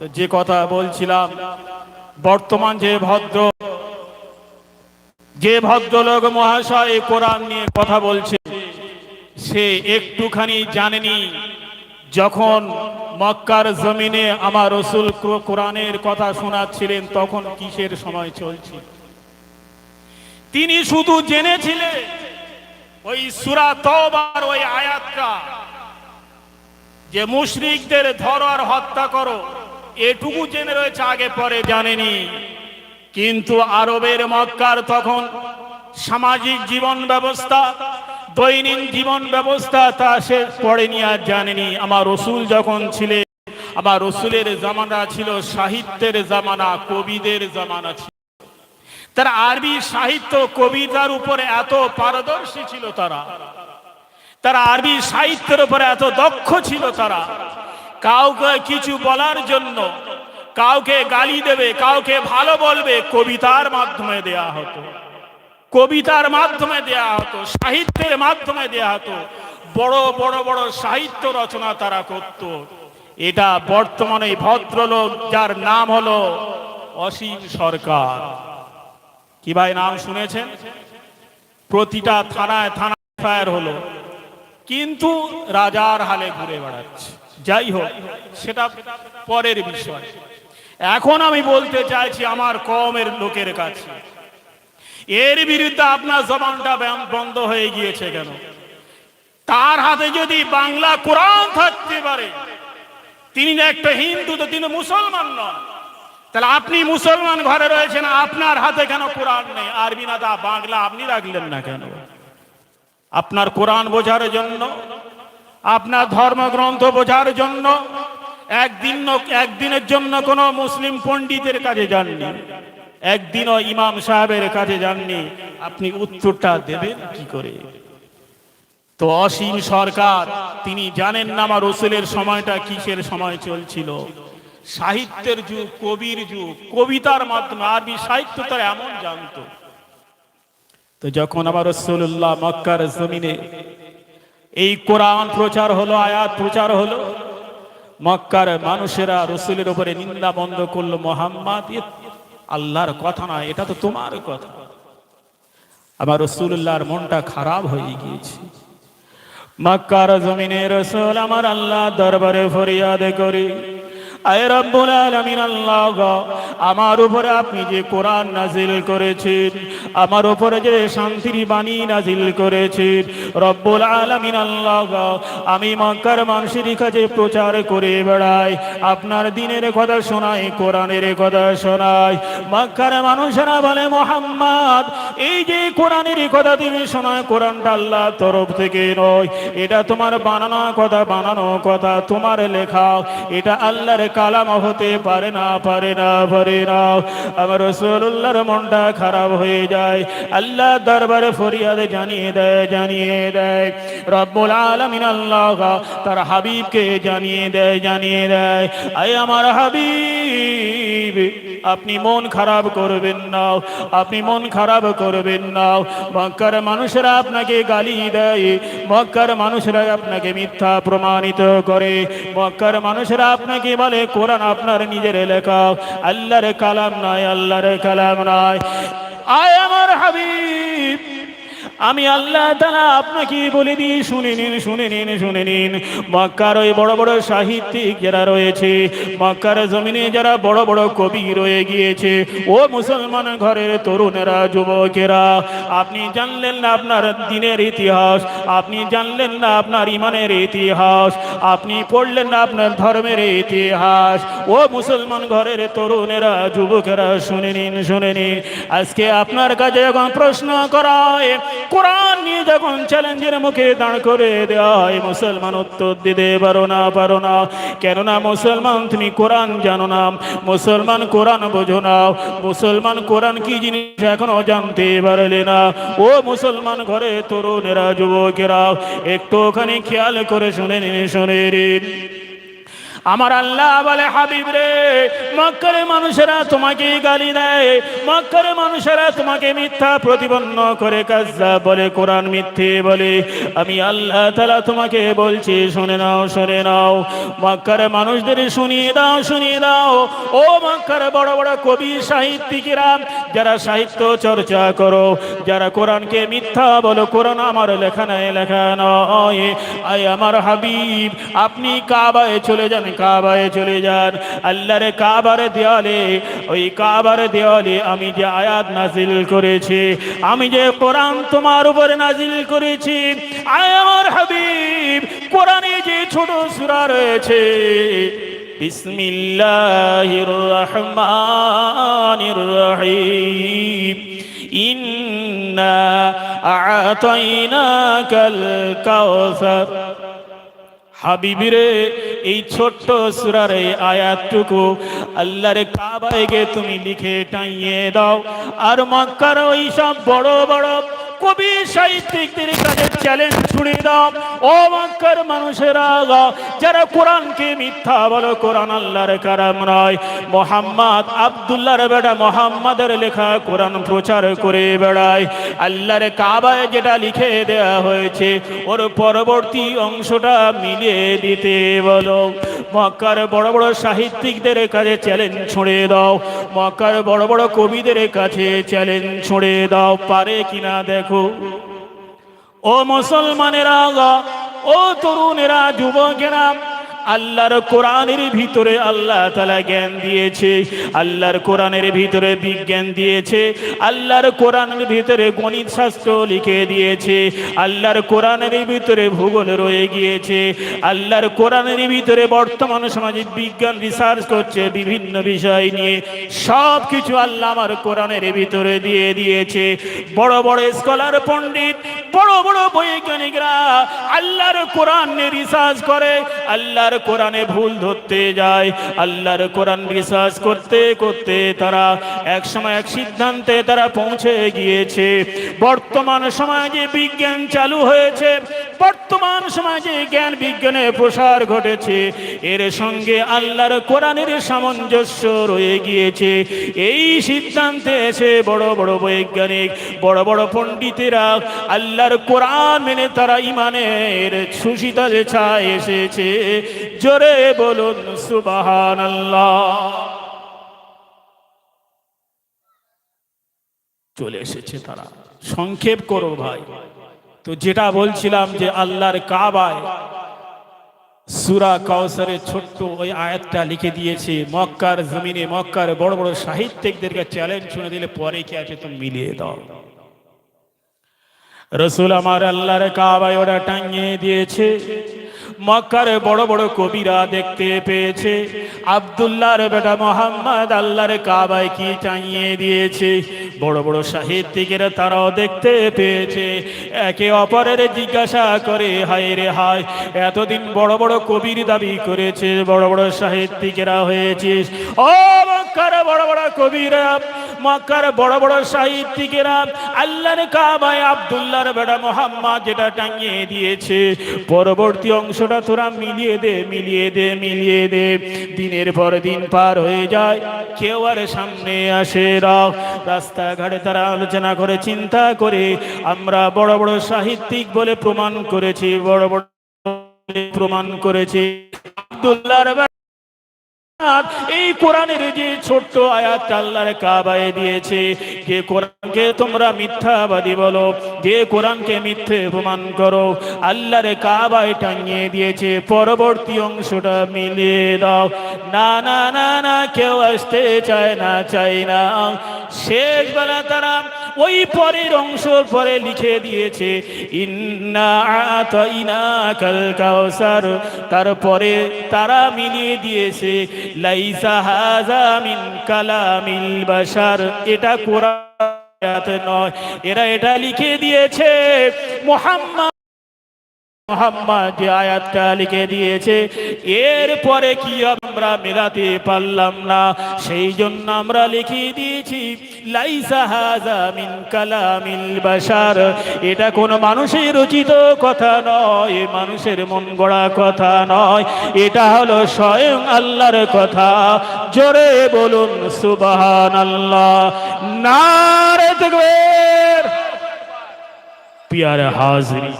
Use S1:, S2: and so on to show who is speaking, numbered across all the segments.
S1: তো যে কথা বলছিলাম, বর্তমান যে ভদ্র, যে ভদ্রলোক মহাশয় কোরআন নিয়ে কথা বলছে, সে একটুখানি জানেনি যখন মক্কার জমিনে আমার রসুল কোরআনের কথা শোনাচ্ছিলেন তখন কিসের সময় চলছে। তিনি শুধু জেনেছিলেন ওই সুরা তওবার, ওই আয়াতটা যে মুশরিকদের ধরো আর হত্যা করো। এটুকু জেনে রয়েছে, আগে পরে জানেনি। কিন্তু আরবের মক্কার তখন সামাজিক জীবন ব্যবস্থা, দৈনিক জীবন ব্যবস্থা তা সে পড়েনি আর জানেনি। আমার রসুল যখন ছিলেন, আমার রসুলের জামানা ছিল, সাহিত্যের জামানা, কবিদের জামানা ছিল। তারা আরবি সাহিত্য, কবিতার উপরে এত পারদর্শী ছিল তারা। তারা আরবি সাহিত্যের উপরে এত দক্ষ ছিল তারা। কাউকে কিছু বলার জন্য কাউকে গালি দেবে, কাউকে ভালো বলবে, কবিতার মাধ্যমে দেয়া হতো। কবিতার মাধ্যমে দেয়া হতো, সাহিত্যের মাধ্যমে দেয়া হতো। বড় বড় বড় সাহিত্য রচনা তারা করত। এটা বর্তমানে ভদ্রলোক, যার নাম হলো অসীম সরকার। কি ভাই নাম শুনেছেন? প্রতিটা থানায় থানায় ফায়ার হলো। কিন্তু রাজার হালে ঘুরে বেড়াচ্ছে। যাই হোক, সেটা পরের বিষয়। এখন আমি বলতে চাইছি আমার কমের লোকের কাছে, এর বিরুদ্ধে আপনার জবানটা বন্ধ হয়ে গিয়েছে কেন? তার হাতে যদি বাংলা কোরআন থাকতে পারে, তিনি একটা হিন্দু, তো তিনি মুসলমান নন। তাহলে আপনি মুসলমান ঘরে রয়েছেন, আপনার হাতে কেন কোরআন নেই? আরবি না বাংলা আপনি রাখলেন না কেন? আপনার কোরআন বোঝার জন্য আপনার ধর্মগ্রন্থ বোঝার জন্য একদিন একদিনের জন্য কোনো মুসলিম পণ্ডিতের কাছে যাননি। একদিনও ইমাম সাহেবের কাছে যাননি। আপনি উত্তরটা দেবেন কি করে? তো অসীম সরকার, তিনি জানেন না আমার রসুলের সময়টা কিসের সময় চলছিল। সাহিত্যের যুগ, কবির যুগ, কবিতার মাধ্যমে, আরবি সাহিত্য তারা এমন জানতো। তো যখন আবার রসুল্লাহ মক্কার জমিনে এই কোরআন প্রচার হলো, আয়াত প্রচার হলো। মক্কার মানুষেরা রসুলের উপরে নিন্দা বন্ধ করল, মোহাম্মদ আল্লাহর কথা না, এটা তো তোমার কথা। আমার রসুল্লাহর মনটা খারাপ হয়ে গিয়েছে। মক্কার জমিনের রসুল আমার আল্লাহ দরবারে ফরিয়াদ করি। আমার উপরে আপনি যে কোরআন নাজিল করেছেন, আমার উপরে যে শান্তির বাণী নাজিল করেছেন, রব্বুল আলামিন আল্লাহ আমি মক্কার মানুষের কাছে প্রচার করে বেড়াই, আপনার দিনের কথা শোনাই, কোরআনের কথা শোনাই। মক্কার মানুষেরা বলে, মোহাম্মদ, এই যে কোরআনের কথা তুমি শোনায় কোরআনটা আল্লাহ তরফ থেকে নয়, এটা তোমার বানানো কথা বানানো কথা, তোমার লেখা, এটা আল্লাহর কালাম হতে পারে না পারে না পারে না আমার রসুল্লাহর মনটা খারাপ হয়ে যায় আল্লাহ দরবারে ফরিয়াদ জানিয়ে দেয় জানিয়ে দেয় রব্বুল আলমিন আল্লাহ তার হাবিবকে জানিয়ে দেয় জানিয়ে দেয় আয় আমার হাবিব আপনি মন খারাপ করবেন না আপনি মন খারাপ করবেন না মক্কার মানুষরা আপনাকে গালি দেয় মক্কার মানুষরা আপনাকে মিথ্যা প্রমাণিত করে মক্কার মানুষরা আপনাকে বলে কোরআন আপনার নিজের লেখা। আল্লাহরে কালাম নয় আল্লাহরে কালাম নয়। আয় আমার হাবিব। আমি আল্লাহ তালা আপনাকে বলে দিই, শুনে নিন শুনে নিন শুনে নিন। মক্কার ওই বড় বড় সাহিত্যিক যারা রয়েছে, মক্কার জমিনে যারা বড় বড় কবি রয়ে গিয়েছে, ও মুসলমান ঘরের তরুণেরা, যুবকেরা, আপনি জানলেন না আপনার দিনের ইতিহাস, আপনি জানলেন না আপনার ইমানের ইতিহাস, আপনি পড়লেন না আপনার ধর্মের ইতিহাস। ও মুসলমান ঘরের তরুণেরা, যুবকেরা, শুনে নিন শুনে নিন। আজকে আপনার কাছে যখন প্রশ্ন করা হয় কোরআন নিয়ে যখন চ্যালেঞ্জের মুখে দাঁড় করে দেওয়া হয়, মুসলমান উত্তর দিতে পারো না পারো না। কেননা মুসলমান, তুমি কোরআন জানো না। মুসলমান কোরআন বোঝো না। মুসলমান কোরআন কি জিনিস এখনও জানতে পারলে না? ও মুসলমান ঘরে তরুণেরা, যুবকেরা, একটুখানি খেয়াল করে শুনে নিন শুনে নিন। আমার আল্লাহ বলে, হাবিব রে, মক্কার মানুষেরা তোমাকে গালি দেয়, মক্কার মানুষেরা তোমাকে মিথ্যা প্রতিপন্ন করে কাজা বলে, কোরআন মিথ্যে বলে। আমি আল্লাহ তালা তোমাকে বলছি, শুনে নাও শুনে নাও। মক্কার মানুষদের শুনিয়ে দাও শুনিয়ে দাও। ও মক্কার বড় বড় কবি, সাহিত্যিকেরা, যারা সাহিত্য চর্চা করো, যারা কোরআনকে মিথ্যা বলো, কোরআন আমার লেখা নাই, লেখা নয়। আয় আমার হাবিব, আপনি কাবায় চলে যান কাবায় চলে যান, আল্লাহর কাবার দেওয়ালে ওই কাবার দেওয়ালে আমি যে আয়াত নাজিল করেছি, আমি যে কোরআন তোমার উপরে নাজিল করেছি, আয় আমার হাবিব, কোরআনে যে ছোট সূরা রয়েছে, বিসমিল্লাহির রহমানির রহিম, ইন্না আতাইনাকাল কাউসার হাবিবিরে, এই ছোট্ট সুরার এই আয়াতটুকু আল্লাহর কাবায় গিয়ে তুমি লিখে টাইয়ে দাও। আর মক্কার ওই সব বড় বড় কবি সাহিত্যিকদের কাছে চ্যালেঞ্জ ছুড়ে দাও। ও মক্কার মানুষেরা যারা কোরআনকে মিথ্যা বলো, কোরআন আল্লাহর কারাম নয়। মোহাম্মদ আবদুল্লাহর বেড়া মোহাম্মদের লেখা কোরআন প্রচার করে বেড়ায়। আল্লাহর কাবায় যেটা লিখে দেয়া হয়েছে, ওর পরবর্তী অংশটা মিলিয়ে দিতে বলো। মক্কার বড় বড় সাহিত্যিকদের কাছে চ্যালেঞ্জ ছুঁড়ে দাও। মক্কার বড় বড় কবিদের কাছে চ্যালেঞ্জ ছুঁড়ে দাও। পারে কিনা দেখো। ও মুসলমানেরা ও তরুণেরা যুবকেরা আল্লাহর কোরআনের ভিতরে আল্লাহ তালা জ্ঞান দিয়েছে, আল্লাহর কোরআনের ভিতরে বিজ্ঞান দিয়েছে, আল্লাহর কোরআনের ভিতরে গণিত শাস্ত্র লিখে দিয়েছে, আল্লাহর কোরআনের ভিতরে ভূগোল রয়ে গিয়েছে, আল্লাহর কোরআনের ভিতরে বর্তমান সমাজে বিজ্ঞান রিসার্চ করছে, বিভিন্ন বিষয় নিয়ে সব কিছু আল্লাহ আমার কোরআনের ভিতরে দিয়ে দিয়েছে। বড় বড় স্কলার, পণ্ডিত, বড় বড় বৈজ্ঞানিকরা আল্লাহর কোরআন রিসার্চ করে, আল্লাহর কোরআনে ভুল ধরতে যায়, আল্লাহর কোরআন রিসার্চ করতে করতে তারা এক সময় এক সিদ্ধান্তে তারা পৌঁছে গিয়েছে। বর্তমান সমাজে বিজ্ঞান চালু হয়েছে, বর্তমান সমাজে জ্ঞান বিজ্ঞানের প্রসার ঘটেছে, এর সঙ্গে আল্লাহর কোরআনের সামঞ্জস্য রয়ে গিয়েছে। এই সিদ্ধান্তে এসে বড় বড় বৈজ্ঞানিক, বড় বড় পণ্ডিতেরা আল্লাহর কোরআন মেনে তারা ইমানের সুশীতল ছায় এসেছে। জোরে বলুন সুবাহান চলে এসেছে তারা। সংক্ষেপ করো ভাই। তো যেটা বলছিলাম যে আল্লাহর কাবায় সুরা কাউসারের ছোট্ট ওই আয়াতটা লিখে দিয়েছে, মক্কার জমিনে মক্কার বড় বড় সাহিত্যিকদেরকে চ্যালেঞ্জ শুনে দিলে পরে কি আছে তুমি মিলিয়ে দাও। রসুল আমার আল্লাহর কাবায় ওরা টাঙিয়ে দিয়েছে। মক্কার বড় বড় কবিরা দেখতে পেয়েছে। আবদুল্লাহর বেটা মোহাম্মদ আল্লাহর কাবায় কি চাইয়ে দিয়েছে? বড় বড় সাহিত্যিকেরা তারাও দেখতে পেয়েছে। একে অপরের জিজ্ঞাসা করে, হায় রে হায়, এতদিন বড় বড় কবির দাবি করেছে বড় বড় সাহিত্যিকেরা হয়েছিস। ও মক্কার বড় বড় কবিরা, মক্কার বড় বড় সাহিত্যিকেরা, আল্লাহর কাবায় আবদুল্লাহর বেটা মোহাম্মদ যেটা টাঙিয়ে দিয়েছে। পরবর্তী অংশটা তোরা মিলিয়ে দে মিলিয়ে দে মিলিয়ে দে। দিনের পর দিন পার হয়ে যায়, কেউ আর সামনে আসে রাও রাস্তাঘাটে তারা আলোচনা করে, চিন্তা করে, আমরা বড় বড় সাহিত্যিক বলে প্রমাণ করেছি, বড় বড় প্রমাণ করেছি। আবদুল্লাহ এই কোরআনের যে ছোট্ট আয়াত আল্লাহর কাবায় দিয়েছে, যে কোরআনকে তোমরা মিথ্যাবাদী বলো, যে কোরআনকে মিথ্যে প্রমাণ করো, আল্লাহর কাবায় টাঙিয়ে দিয়েছে, পরবর্তী অংশটা মিলিয়ে দাও। না না না না, কেউ আসতে চায় না চাই না। শেষ বেলা তারা ওই পরের অংশ পরে লিখে দিয়েছে তারপরে তারা মিলিয়ে দিয়েছে, লাইসা হাজামিন বাশার। এটা কোরআন নয়, এরা এটা লিখে দিয়েছে, মোহাম্মদ মোহাম্মদ আয়াতটা লিখে দিয়েছে, এরপরে কি আমরা মেলাতে পারলাম না? সেই জন্য আমরা লিখে দিয়েছি, লাইসা হাজা মিন কালামিল বাশার। এটা কোন মানুষের রচিত কথা নয়, মানুষের মন গড়া কথা নয়। এটা হলো স্বয়ং আল্লাহর কথা। জোরে বলুন সুবহান আল্লাহ নারে তকবীর। পিয়ারে হাজরি।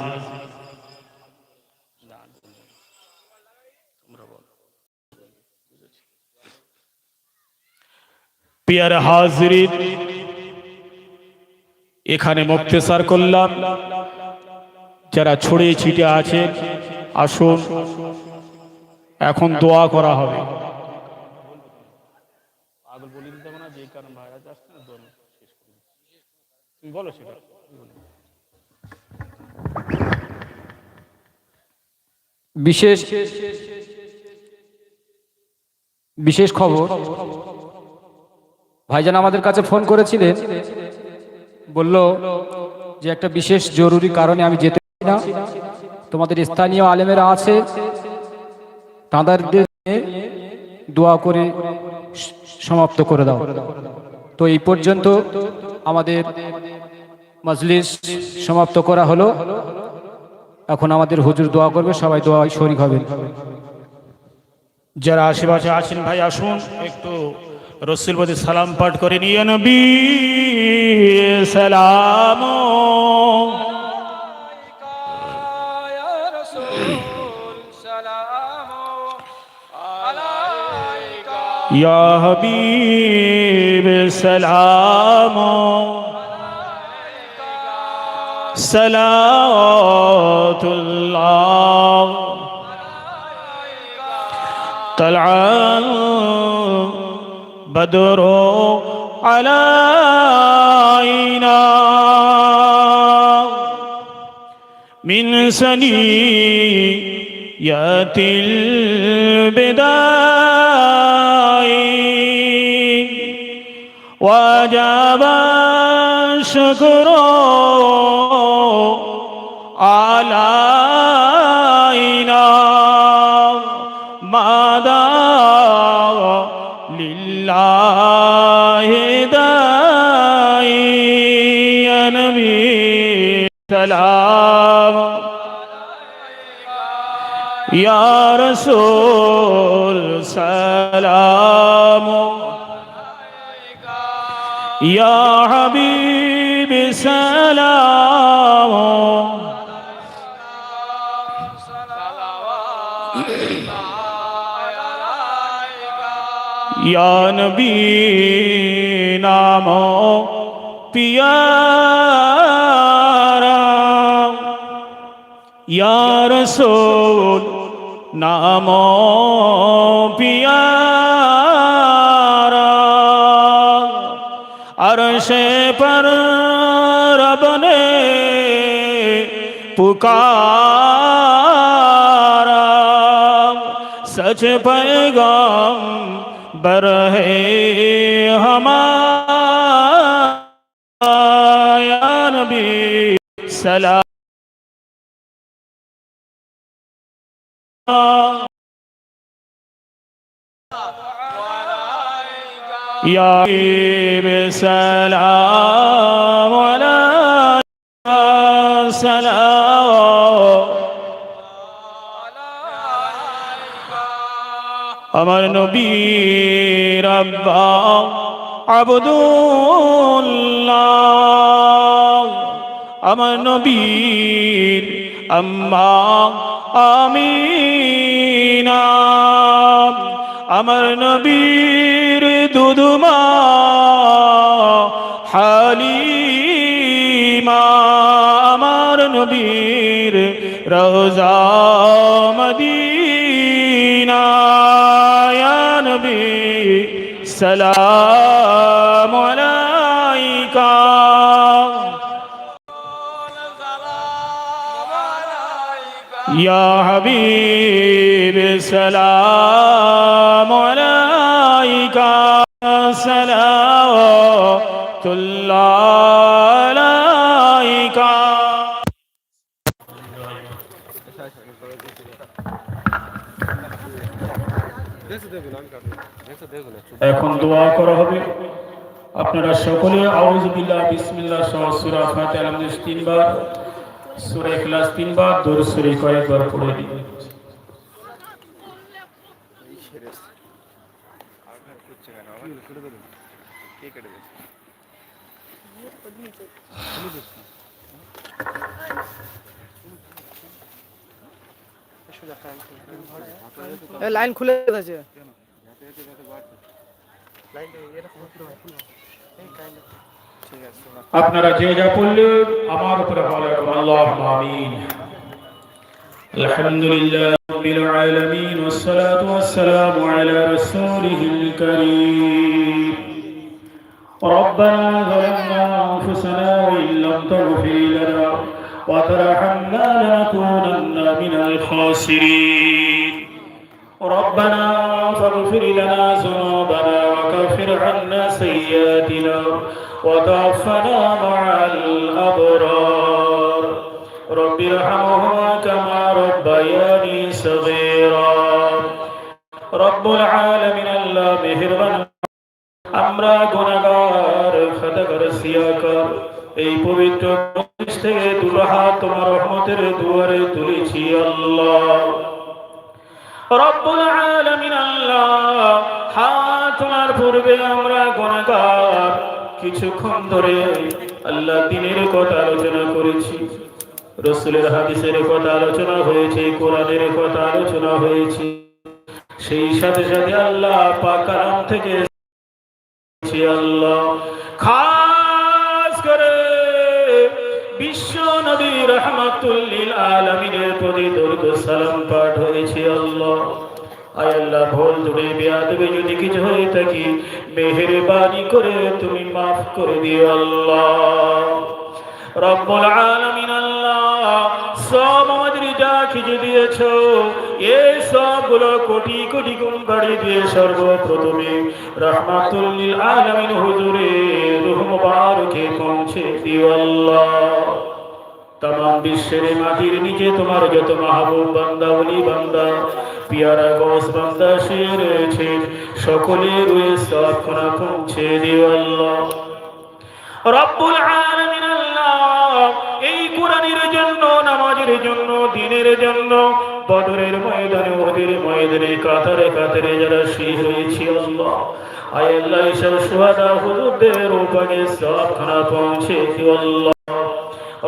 S1: পিয়ার হাজরিন এখানে মুক্তেসার করলাম। যারা ছড়িয়ে ছিটে আছে, আসুন। এখন দোয়া করা হবে। বলো
S2: বিশেষ বিশেষ খবর। ভাইজান আমাদের কাছে ফোন করেছিলেন। বলল যে একটা বিশেষ জরুরি কারণে আমি যেতে পারি না। তোমাদের স্থানীয় আলেমেরা আছে। তাঁদের দোয়া করে সমাপ্ত করে দাও। তো এই পর্যন্ত আমাদের মজলিস সমাপ্ত করা হলো। এখন আমাদের হুজুর দোয়া করবে, সবাই দোয়া শরিক হবেন।
S1: যারা আশেপাশে আছেন, ভাই, আসুন, একটু রসুল বদি সালাম পাঠ করে নিয়ে নবী সালাম। সালাম। সালাম بدر علينا. من سنيات البداية وجب الشكر یا رسول سلام یا حبیب سلام یا نبی نامو پیارا یا رسول নাম পিয়ার। আর সে পর রবনে পুকার। সচ পয়গাম বরহে হমায়া। নবী সালাম يا حبيب سلام ولا سلام أمر نبي رب عبد الله. أمر نبي أمام আমিনা। আমার নবীর দুদুমা হালিমা। আমার নবীর রোজা মদিনা নবী সালাম يا حبيب سلام عليك صلاة الله عليك এখন দোয়া করা হবে। আপনারা সকলে আউজ বিল্লাহ, বিসমিল্লাহ সহ সুরা ফাতিহা আলহামদুলিল্লাহ তিনবার। সূরা ইখলাস তিনবার দরুদ শরীফ কয়েকবার পড়ে দিন
S3: লাইন খুলে গেছে।
S1: আপনারা যে যা পড়লেন আমার উপরে ভালো রাখুন আল্লাহ আমিন الحمد لله رب العالمين والصلاة والسلام على رسوله الكريم ربنا ظلمنا أنفسنا وإن لم تغفر لنا وترحمنا لنكونن من الخاسرين ربنا فاغفر لنا ذنوبنا وكفر عنا سيئاتنا وتوفنا مع الأبرار رب ارحمهما كما ربياني صغيرا رب العالمين الله مهربان আমরা গুনাহগার খাতাগার সিয়াকার এই পবিত্র মজলিস থেকে দুটো হাত তোমার রহমতের দুয়ারে তুলেছি আল্লাহ রব্বুল আলামিন আল্লাহ হাত তোলার পূর্বে আমরা গুনাহগার কিছুক্ষণ ধরে আল্লাহ দিনের কথা আলোচনা করেছি। রসুলের হাদিসের কথা আলোচনা হয়েছে, কোরআনের কথা আলোচনা হয়েছে। সেই সাথে সাথে আল্লাহ পাকারাম থেকে আল্লাহ। খাস করে বিশ্ব নবী রহমাতুল্লিল আলমিনের প্রতি দরুদ সালাম পাঠ হয়েছে আল্লাহ। আয় আল্লাহ, ভুল দূরে বেয়াদবে যদি কিছু হয়ে থাকি, মেহেরবানি করে তুমি মাফ করে দিও আল্লাহ। রব্বুল আলামিন আল্লাহ, সব আমাদের যা কিছু দিয়েছ, এই সবগুলো কোটি কোটি গুণ বাড়ি দিয়ে সর্বপ্রথমে রহমাতুল্লিল আলামিন হুজুরে রুহ মুবারকে পৌঁছে দিও আল্লাহ। তাম বিশ্বের মাটির নিচে তোমার যত মাহবুব বান্দা অলি বান্দা, পিয়ারা গোস বান্দা শুয়ে রয়েছে। সকলে রয়ে সব খোনা পৌঁছে দিও আল্লাহ। রব্বুল আলামিন আল্লাহ, এই কোরআনের জন্য, নামাজের জন্য, দিনের জন্য, বদরের ময়দানে, ওদের ময়দানে, কাতারে কাতারে যারা শহীদ হয়েছে আল্লাহ। আয় আল্লাহ এসব সুহাদা, হুজুরদের উপরে সব খানা পৌঁছে দিও আল্লাহ।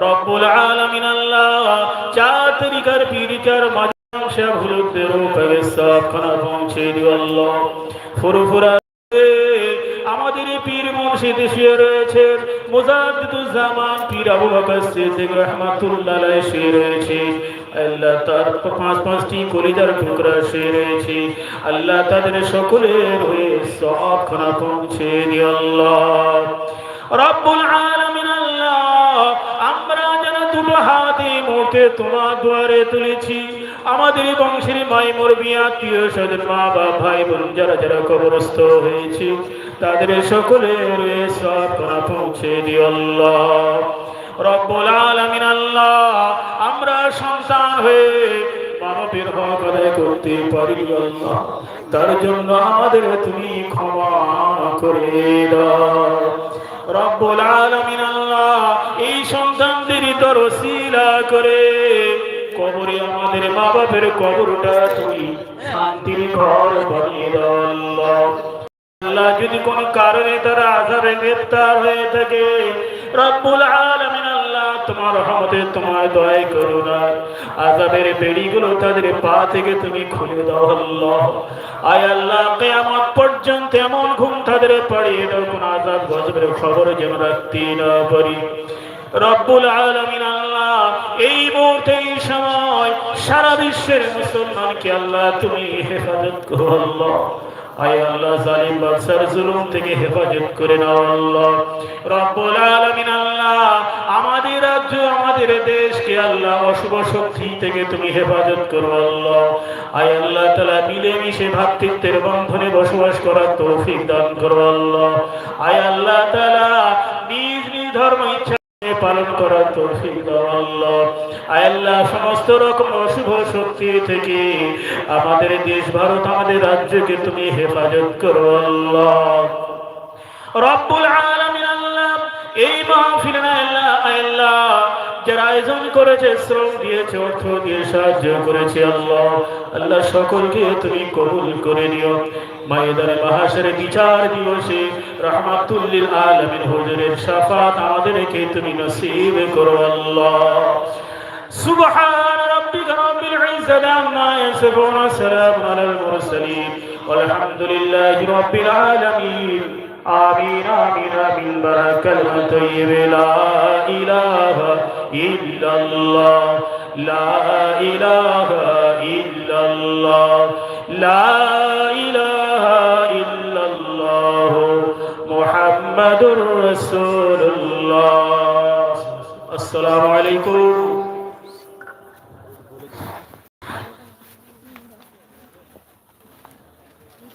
S1: রব্বুল আলামিন আল্লাহ, চার তরিকার পীড়িতার মাঝে হুজুরদের উপরে সব খানা পৌঁছে দিও আল্লাহ। ফুরফুরা আমাদের পীর মুর্শিদ শুয়ে রয়েছে মুজাদ্দিদুজ্জামান পীর আবু বকর সিদ্দিক রাহমাতুল্লাহ আলাইহি শুয়ে রয়েছে, আল্লাহ তার পাঁচ পাঁচটি কলিজার টুকরা শুয়ে রয়েছে, আল্লাহ তাদের সকলের হয়ে সব খানা পৌঁছে দিও আল্লাহ। রব্বুল আলামিন আমরা যেন দুটো হাতে মুখে তোমার দুয়ারে তুলেছি। আমাদের বংশের মাই মরবি আত্মীয় স্বজন, মা, বাপ, ভাই, বোন, যারা যারা কবরস্থ হয়েছি, তাদের সকলের সব পৌঁছে দিও আল্লাহ। রব্বুল আলামিন আল্লাহ, আমরা সন্তান হয়ে মানবের হক আদায় করতে পারি আল্লাহ। তার জন্য আমাদের তুমি ক্ষমা করে দাও। রব্বুল আলামিন আল্লাহ এই করে। কবরে আমাদের মা বাপের কবরটা তুই শান্তির ঘর বানিয়ে দাও আল্লাহ। যদি কোন কারণে তারা আজারে গ্রেফতার হয়ে থাকে, রব্বুল আলামিন তোমার রহমতে তোমার দয়া করুণা আজাবের বেড়িগুলো তাদের পা থেকে তুমি খুলে দাও আল্লাহ। আয় আল্লাহ, কিয়ামত পর্যন্ত এমন ঘুম তাদের পাড়িয়ে দাও, কোন আজাব গজবের খবর যেন রাখতে না পারি। রব্বুল আলামিন আল্লাহ, এই মুহূর্তে, এই সময় সারা বিশ্বের মুসলমানকে আল্লাহ তুমি হেফাজত করো আল্লাহ। আয় আল্লাহ জালিম বাদশার জুলুম থেকে হেফাজত করে নাও আল্লাহ। রব্বুল আলামিন আল্লাহ, আমাদের রাজ্য, আমাদের দেশকে আল্লাহ অশুভ শক্তি থেকে তুমি হেফাজত করো আল্লাহ। আয় আল্লাহ তাআলা মিলেমিশে বন্ধনে বসবাস করার তৌফিক দান করো আল্লাহ। আয় আল্লাহ তাআলা নিজ নিজ ধর্ম ইচ্ছা পালন করার তৌফিক দাও আল্লাহ। আল্লাহ, সমস্ত রকম অশুভ শক্তি থেকে আমাদের দেশ, ভারত, আমাদের রাজ্যকে তুমি হেফাজত করো আল্লাহ। রব্বুল আলামিন আল্লাহ, এই মাহফিল আল্লাহ আল্লাহ। যারা আয়োজন করেছে শ্রম দিয়েছে অর্থ দিয়ে সাহায্য করেছে আল্লাহ আল্লাহ সকলকে তুমি কবুল করে নিও মায়েদারে মাহাসের বিচার দিবসে রহমাতুল্লিল আলামিন হুজুরের শাফাত আমাদেরকে তুমি নসিব করো আল্লাহ سبحان ربك رب العزة عما يصفون وسلام على المرسلين والحمد لله رب العالمين آمين آمين آمين بارك الله طيب لا إله إلا الله لا إله إلا الله لا إله إلا الله محمد رسول الله السلام عليكم